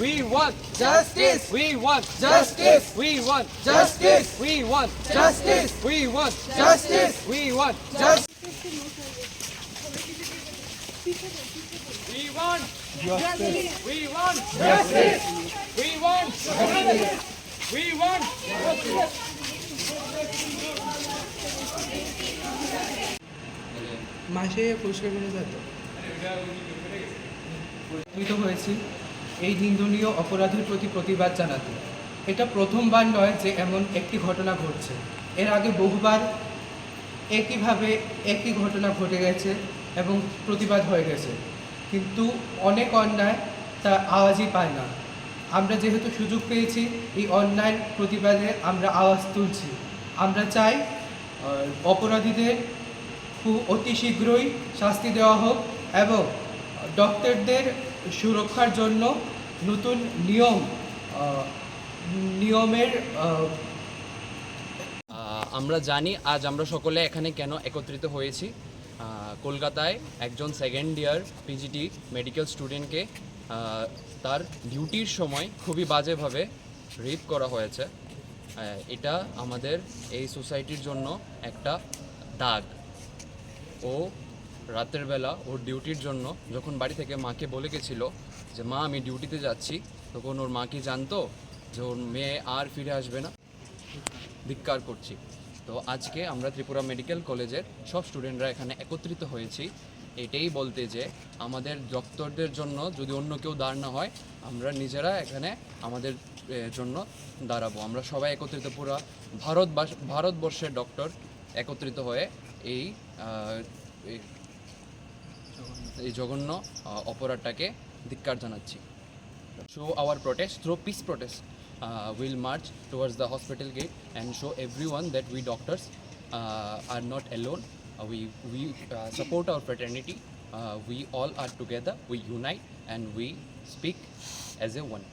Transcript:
We want Justice! We want Justice! We want Justice! We want Justice! We want Justice! We want Justice! We want Justice! We want Justice! We want We want মাসে পরিষ্কার করে যেত প্রতিষ্ঠিত হয়েছি এই নিন্দনীয় অপরাধের প্রতি প্রতিবাদ জানাতে। এটা প্রথমবার নয় যে এমন একটি ঘটনা ঘটছে। এর আগে বহুবার একইভাবে একই ঘটনা ঘটে গেছে এবং প্রতিবাদ হয়ে গেছে। কিন্তু অনেক অন্যায় তা আওয়াজই পায় না। আমরা যেহেতু সুযোগ পেয়েছি, এই অন্যায় প্রতিবাদে আমরা আওয়াজ তুলছি। আমরা চাই অপরাধীদের খুব অতি শীঘ্রই শাস্তি দেওয়া হোক এবং ডক্টরদের সুরক্ষার জন্য নতুন নিয়ম নিয়মের আমরা জানি, আজ আমরা সকলে এখানে কেন একত্রিত হয়েছি। কলকাতায় একজন সেকেন্ড ইয়ার পিজিটি মেডিকেল স্টুডেন্টকে তার ডিউটির সময় খুবই বাজেভাবে রেপ করা হয়েছে। এটা আমাদের এই সোসাইটির জন্য একটা দাগ। ও রাতের বেলা ওর ডিউটির জন্য যখন বাড়ি থেকে মাকে বলে গেছিল যে, মা, আমি ডিউটিতে যাচ্ছি। তখন ওর মা কি জানতো যে, ওর মেয়ে আর ফিরে আসবে না? ধিক্কার করছি। তো আজকে আমরা ত্রিপুরা মেডিকেল কলেজের সব স্টুডেন্টরা এখানে একত্রিত হয়েছি। এটাই বলতে যে, আমাদের ডক্টরদের জন্য যদি অন্য কেউ দাঁড় না হয়, আমরা নিজেরা এখানে আমাদের জন্য দাঁড়াবো। আমরা সবাই একত্রিত, পুরা ভারতবাস, ভারতবর্ষের ডক্টর একত্রিত হয়ে এই এই- জঘন্য অপরাধটাকে ধিক্কার জানাচ্ছি show our protest through peace protest. Uh, we'll march towards the hospital gate and show everyone that we doctors uh, are not alone. Uh, we we uh, support our fraternity. Uh, we all are together. We unite and we speak as a one.